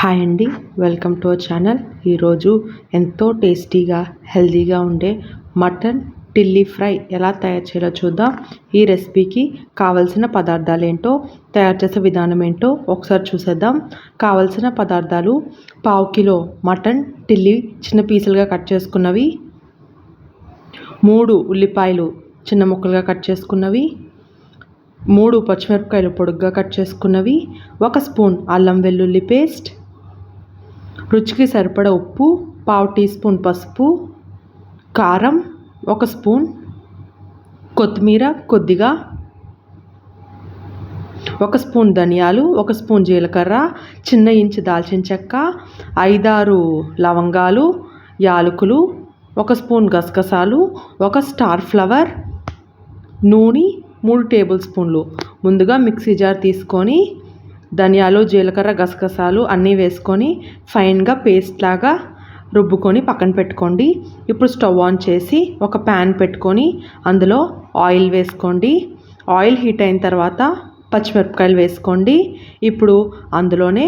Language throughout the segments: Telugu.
హాయ్ అండి వెల్కమ్ టు అవర్ ఛానల్. ఈరోజు ఎంతో టేస్టీగా హెల్దీగా ఉండే మటన్ టిల్లీ ఫ్రై ఎలా తయారు చేయాలో చూద్దాం. ఈ రెసిపీకి కావలసిన పదార్థాలు ఏంటో తయారు చేసే విధానం ఏంటో ఒకసారి చూసేద్దాం. కావలసిన పదార్థాలు పావు కిలో మటన్ టిల్లీ చిన్న పీసులుగా కట్ చేసుకున్నవి. మూడు ఉల్లిపాయలు చిన్న ముక్కలుగా కట్ చేసుకున్నవి. మూడు పచ్చిమిరపకాయలు పొడుగ్గా కట్ చేసుకున్నవి. ఒక స్పూన్ అల్లం వెల్లుల్లి పేస్ట్. రుచికి సరిపడ ఉప్పు పావు టీ స్పూన్ పసుపు కారం ఒక స్పూన్ కొత్తిమీర కొద్దిగా ఒక స్పూన్ ధనియాలు ఒక స్పూన్ జీలకర్ర చిన్న ఇంచు దాల్చిన చెక్క ఐదారు లవంగాలు యాలకులు ఒక స్పూన్ గసగసాలు ఒక స్టార్ ఫ్లవర్ నూనె మూడు టేబుల్ స్పూన్లు. ముందుగా మిక్సీ జార్ తీసుకొని ధనియాలు జీలకర్ర గసగసాలు అన్నీ వేసుకొని ఫైన్గా పేస్ట్ లాగా రుబ్బుకొని పక్కన పెట్టుకోండి. ఇప్పుడు స్టవ్ ఆన్ చేసి ఒక ప్యాన్ పెట్టుకొని అందులో ఆయిల్ వేసుకోండి. ఆయిల్ హీట్ అయిన తర్వాత పచ్చిమిరపకాయలు వేసుకోండి. ఇప్పుడు అందులోనే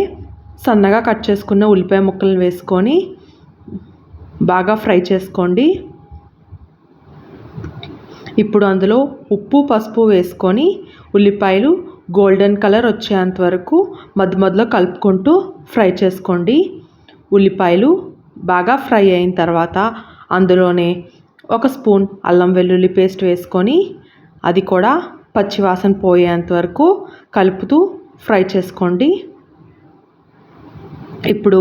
సన్నగా కట్ చేసుకున్న ఉల్లిపాయ ముక్కలను వేసుకొని బాగా ఫ్రై చేసుకోండి. ఇప్పుడు అందులో ఉప్పు పసుపు వేసుకొని ఉల్లిపాయలు గోల్డెన్ కలర్ వచ్చేంత వరకు మధ్య మధ్యలో కలుపుకుంటూ ఫ్రై చేసుకోండి. ఉల్లిపాయలు బాగా ఫ్రై అయిన తర్వాత అందులోనే ఒక స్పూన్ అల్లం వెల్లుల్లి పేస్ట్ వేసుకొని అది కూడా పచ్చివాసన పోయేంత వరకు కలుపుతూ ఫ్రై చేసుకోండి. ఇప్పుడు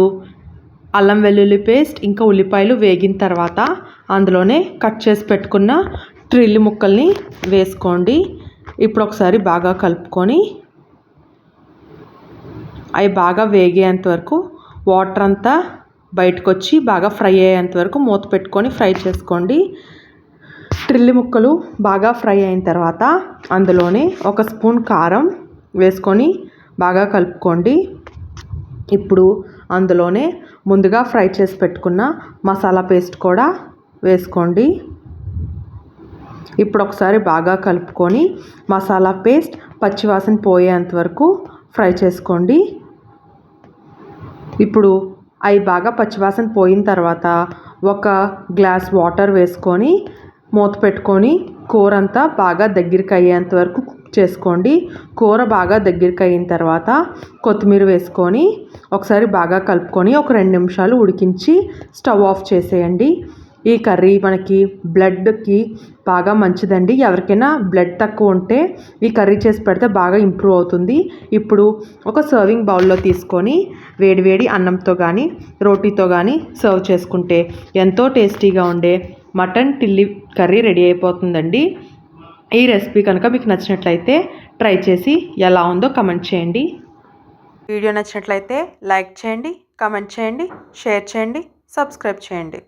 అల్లం వెల్లుల్లి పేస్ట్ ఇంకా ఉల్లిపాయలు వేగిన తర్వాత అందులోనే కట్ చేసి పెట్టుకున్న ట్రిల్లి ముక్కల్ని వేసుకోండి. ఇప్పుడు ఒకసారి బాగా కలుపుకొని అవి బాగా వేగేంత వరకు వాటర్ అంతా బయటకు వచ్చి బాగా ఫ్రై అయ్యేంత వరకు మూత పెట్టుకొని ఫ్రై చేసుకోండి. ట్రిల్లి ముక్కలు బాగా ఫ్రై అయిన తర్వాత అందులోనే ఒక స్పూన్ కారం వేసుకొని బాగా కలుపుకోండి. ఇప్పుడు అందులోనే ముందుగా ఫ్రై చేసి పెట్టుకున్న మసాలా పేస్ట్ కూడా వేసుకోండి. ఇప్పుడు ఒకసారి బాగా కలుపుకొని మసాలా పేస్ట్ పచ్చివాసన పోయేంత వరకు ఫ్రై చేసుకోండి. ఇప్పుడు అవి బాగా పచ్చివాసన పోయిన తర్వాత ఒక గ్లాస్ వాటర్ వేసుకొని మూత పెట్టుకొని కూర అంతా బాగా దగ్గరికి అయ్యేంత వరకు కుక్ చేసుకోండి. కూర బాగా దగ్గరికి అయిన తర్వాత కొత్తిమీర వేసుకొని ఒకసారి బాగా కలుపుకొని ఒక రెండు నిమిషాలు ఉడికించి స్టవ్ ఆఫ్ చేసేయండి. ఈ కర్రీ మనకి బ్లడ్కి బాగా మంచిదండి. ఎవరికైనా బ్లడ్ తక్కువ ఉంటే ఈ కర్రీ చేసి పెడితే బాగా ఇంప్రూవ్ అవుతుంది. ఇప్పుడు ఒక సర్వింగ్ బౌల్లో తీసుకొని వేడివేడి అన్నంతో కానీ రోటీతో కానీ సర్వ్ చేసుకుంటే ఎంతో టేస్టీగా ఉండే మటన్ టిల్లీ కర్రీ రెడీ అయిపోతుందండి. ఈ రెసిపీ కనుక మీకు నచ్చినట్లయితే ట్రై చేసి ఎలా ఉందో కమెంట్ చేయండి. వీడియో నచ్చినట్లయితే లైక్ చేయండి కమెంట్ చేయండి షేర్ చేయండి సబ్స్క్రైబ్ చేయండి.